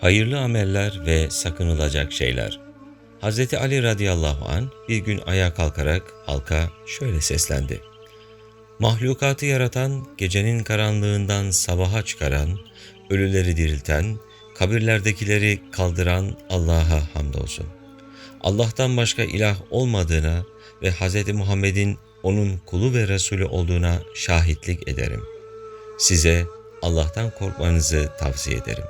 Hayırlı ameller ve sakınılacak şeyler. Hz. Ali radıyallahu an bir gün ayağa kalkarak halka şöyle seslendi. Mahlukatı yaratan, gecenin karanlığından sabaha çıkaran, ölüleri dirilten, kabirlerdekileri kaldıran Allah'a hamdolsun. Allah'tan başka ilah olmadığına ve Hz. Muhammed'in onun kulu ve Resulü olduğuna şahitlik ederim. Size Allah'tan korkmanızı tavsiye ederim.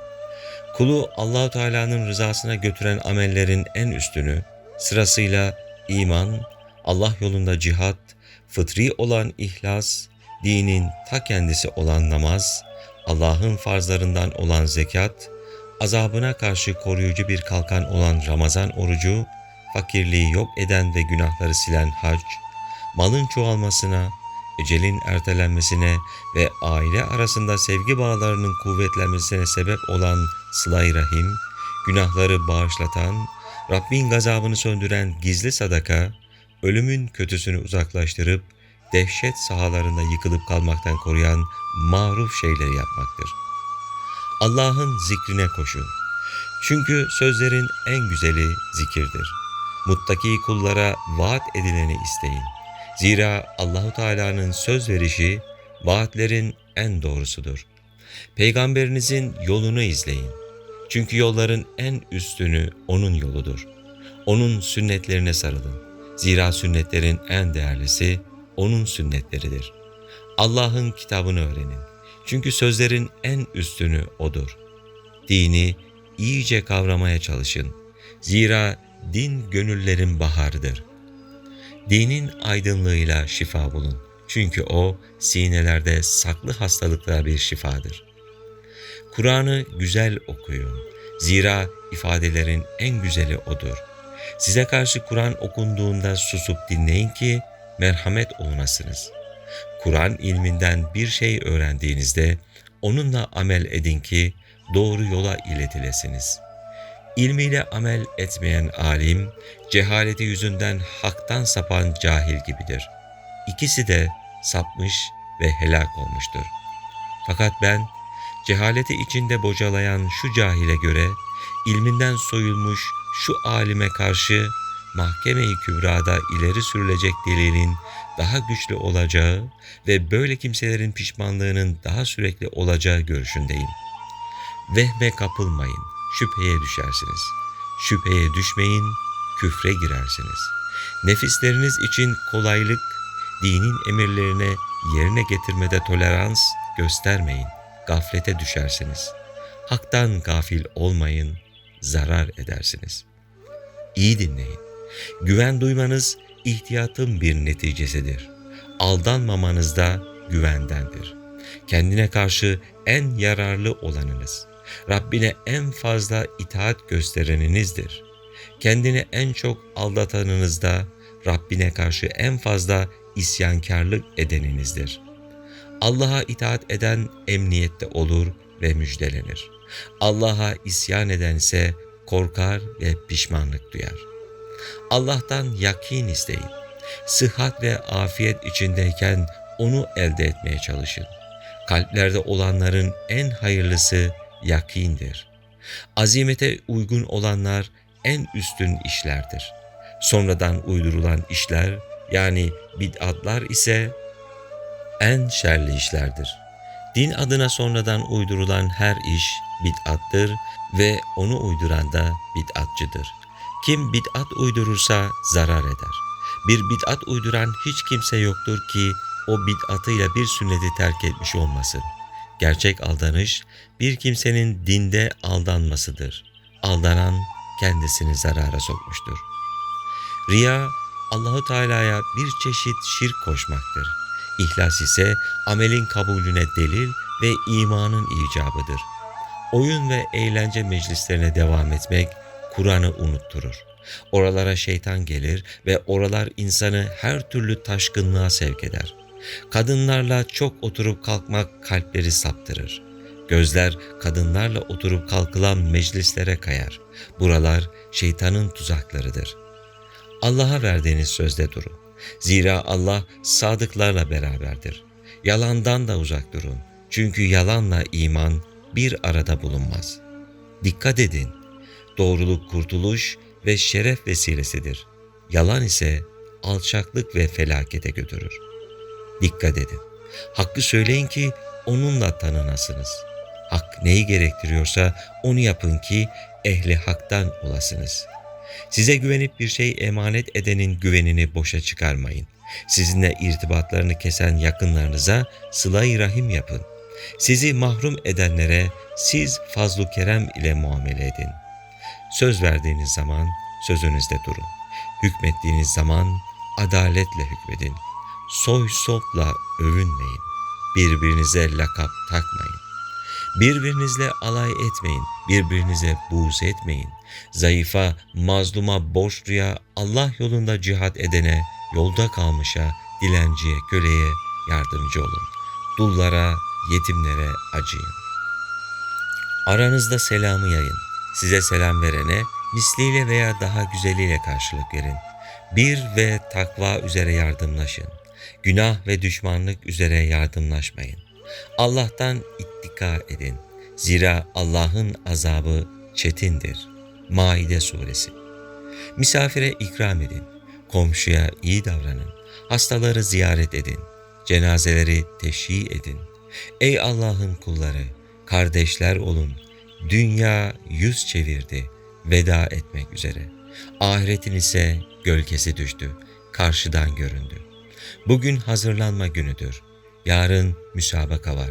Kulu Allahu Teala'nın rızasına götüren amellerin en üstünü sırasıyla iman, Allah yolunda cihat, fıtri olan ihlas, dinin ta kendisi olan namaz, Allah'ın farzlarından olan zekat, azabına karşı koruyucu bir kalkan olan Ramazan orucu, fakirliği yok eden ve günahları silen hac, malın çoğalmasına, ecelin ertelenmesine ve aile arasında sevgi bağlarının kuvvetlenmesine sebep olan sıla rahim, günahları bağışlatan, Rabbin gazabını söndüren gizli sadaka, ölümün kötüsünü uzaklaştırıp dehşet sahalarında yıkılıp kalmaktan koruyan maruf şeyleri yapmaktır. Allah'ın zikrine koşun. Çünkü sözlerin en güzeli zikirdir. Muttaki kullara vaat edileni isteyin. Zira Allahu Teala'nın söz verişi vaatlerin en doğrusudur. Peygamberinizin yolunu izleyin. Çünkü yolların en üstünü onun yoludur. Onun sünnetlerine sarılın. Zira sünnetlerin en değerlisi onun sünnetleridir. Allah'ın kitabını öğrenin. Çünkü sözlerin en üstünü odur. Dini iyice kavramaya çalışın. Zira din gönüllerin baharıdır. Dinin aydınlığıyla şifa bulun. Çünkü o sinelerde saklı hastalıklara bir şifadır. Kur'an'ı güzel okuyun. Zira ifadelerin en güzeli odur. Size karşı Kur'an okunduğunda susup dinleyin ki merhamet olunasınız. Kur'an ilminden bir şey öğrendiğinizde onunla amel edin ki doğru yola iletilesiniz. İlmiyle amel etmeyen alim, cehaleti yüzünden haktan sapan cahil gibidir. İkisi de sapmış ve helak olmuştur. Fakat ben, cehaleti içinde bocalayan şu cahile göre, ilminden soyulmuş şu alime karşı mahkeme-i kübrada ileri sürülecek delilin daha güçlü olacağı ve böyle kimselerin pişmanlığının daha sürekli olacağı görüşündeyim. Vehme kapılmayın, şüpheye düşersiniz. Şüpheye düşmeyin, küfre girersiniz. Nefisleriniz için kolaylık, dinin emirlerine yerine getirmede tolerans göstermeyin, gaflete düşersiniz. Haktan gafil olmayın, zarar edersiniz. İyi dinleyin. Güven duymanız ihtiyatın bir neticesidir. Aldanmamanız da güvendendir. Kendine karşı en yararlı olanınız, Rabbine en fazla itaat göstereninizdir. Kendini en çok aldatanınız da Rabbine karşı en fazla isyankarlık edeninizdir. Allah'a itaat eden emniyette olur ve müjdelenir. Allah'a isyan edense korkar ve pişmanlık duyar. Allah'tan yakin isteyin. Sıhhat ve afiyet içindeyken onu elde etmeye çalışın. Kalplerde olanların en hayırlısı yakindir. Azimete uygun olanlar en üstün işlerdir. Sonradan uydurulan işler yani bid'atlar ise en şerli işlerdir. Din adına sonradan uydurulan her iş bid'attır ve onu uyduran da bid'atçıdır. Kim bid'at uydurursa zarar eder. Bir bid'at uyduran hiç kimse yoktur ki o bid'atıyla bir sünneti terk etmiş olmasın. Gerçek aldanış bir kimsenin dinde aldanmasıdır. Aldanan kendisini zarara sokmuştur. Riya Allahu Teala'ya bir çeşit şirk koşmaktır. İhlas ise amelin kabulüne delil ve imanın icabıdır. Oyun ve eğlence meclislerine devam etmek Kur'an'ı unutturur. Oralara şeytan gelir ve oralar insanı her türlü taşkınlığa sevk eder. Kadınlarla çok oturup kalkmak kalpleri saptırır. Gözler kadınlarla oturup kalkılan meclislere kayar. Buralar şeytanın tuzaklarıdır. Allah'a verdiğiniz sözde durun. Zira Allah sadıklarla beraberdir. Yalandan da uzak durun. Çünkü yalanla iman bir arada bulunmaz. Dikkat edin. Doğruluk kurtuluş ve şeref vesilesidir. Yalan ise alçaklık ve felakete götürür. Dikkat edin. Hakkı söyleyin ki onunla tanınasınız. Hak neyi gerektiriyorsa onu yapın ki ehli haktan olasınız. Size güvenip bir şey emanet edenin güvenini boşa çıkarmayın. Sizinle irtibatlarını kesen yakınlarınıza sıla-i rahim yapın. Sizi mahrum edenlere siz fazlu kerem ile muamele edin. Söz verdiğiniz zaman sözünüzde durun. Hükmettiğiniz zaman adaletle hükmedin. Soy sopla övünmeyin. Birbirinize lakap takmayın. Birbirinizle alay etmeyin, birbirinize buğz etmeyin. Zayıfa, mazluma, borçluya, Allah yolunda cihat edene, yolda kalmışa, dilenciye, köleye yardımcı olun. Dullara, yetimlere acıyın. Aranızda selamı yayın. Size selam verene misliyle veya daha güzeliyle karşılık verin. Bir ve takva üzere yardımlaşın. Günah ve düşmanlık üzere yardımlaşmayın. Allah'tan ittika edin. Zira Allah'ın azabı çetindir. Maide suresi. Misafire ikram edin. Komşuya iyi davranın. Hastaları ziyaret edin. Cenazeleri teşhi edin. Ey Allah'ın kulları, kardeşler olun. Dünya yüz çevirdi, veda etmek üzere. Ahiretin ise gölgesi düştü, karşıdan göründü. Bugün hazırlanma günüdür. Yarın müsabaka var.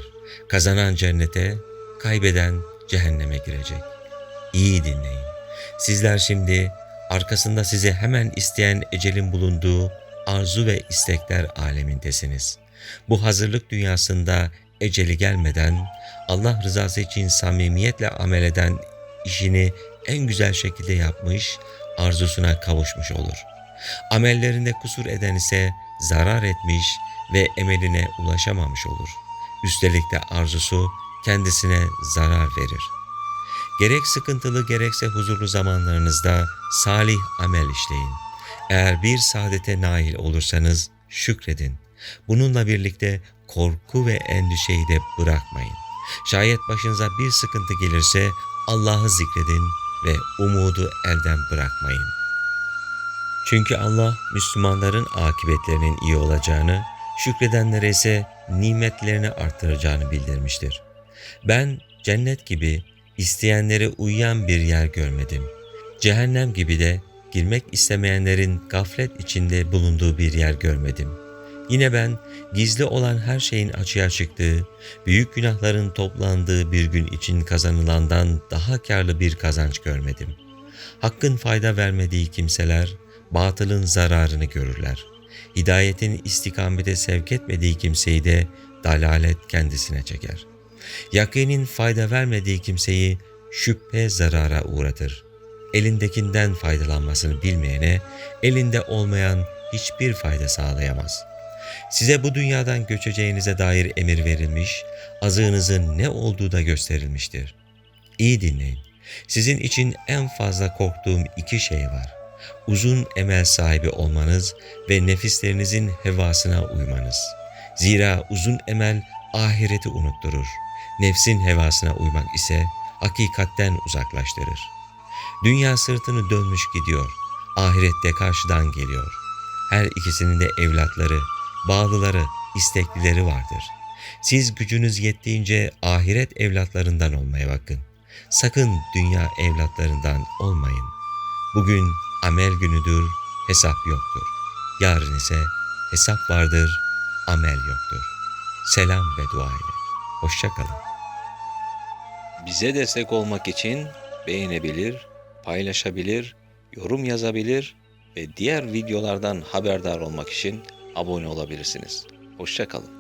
Kazanan cennete, kaybeden cehenneme girecek. İyi dinleyin. Sizler şimdi arkasında sizi hemen isteyen ecelin bulunduğu arzu ve istekler alemindesiniz. Bu hazırlık dünyasında eceli gelmeden Allah rızası için samimiyetle amel eden işini en güzel şekilde yapmış, arzusuna kavuşmuş olur. Amellerinde kusur eden ise zarar etmiş ve emeline ulaşamamış olur. Üstelik de arzusu kendisine zarar verir. Gerek sıkıntılı gerekse huzurlu zamanlarınızda salih amel işleyin. Eğer bir saadete nail olursanız şükredin. Bununla birlikte korku ve endişeyi de bırakmayın. Şayet başınıza bir sıkıntı gelirse Allah'ı zikredin ve umudu elden bırakmayın. Çünkü Allah Müslümanların akıbetlerinin iyi olacağını, şükredenlere ise nimetlerini arttıracağını bildirmiştir. Ben cennet gibi isteyenlere uyan bir yer görmedim. Cehennem gibi de girmek istemeyenlerin gaflet içinde bulunduğu bir yer görmedim. Yine ben gizli olan her şeyin açığa çıktığı, büyük günahların toplandığı bir gün için kazanılandan daha karlı bir kazanç görmedim. Hakkın fayda vermediği kimseler, batılın zararını görürler. Hidayetin istikamete sevk etmediği kimseyi de dalalet kendisine çeker. Yakinin fayda vermediği kimseyi şüphe zarara uğratır. Elindekinden faydalanmasını bilmeyene elinde olmayan hiçbir fayda sağlayamaz. Size bu dünyadan göçeceğinize dair emir verilmiş, azığınızın ne olduğu da gösterilmiştir. İyi dinleyin. Sizin için en fazla korktuğum iki şey var. Uzun emel sahibi olmanız ve nefislerinizin hevasına uymanız. Zira uzun emel ahireti unutturur. Nefsin hevasına uymak ise hakikatten uzaklaştırır. Dünya sırtını dönmüş gidiyor. Ahirette karşıdan geliyor. Her ikisinin de evlatları, bağlıları, isteklileri vardır. Siz gücünüz yettiğince ahiret evlatlarından olmaya bakın. Sakın dünya evlatlarından olmayın. Bugün amel günüdür, hesap yoktur. Yarın ise hesap vardır, amel yoktur. Selam ve dua ile. Hoşçakalın. Bize destek olmak için beğenebilir, paylaşabilir, yorum yazabilir ve diğer videolardan haberdar olmak için abone olabilirsiniz. Hoşçakalın.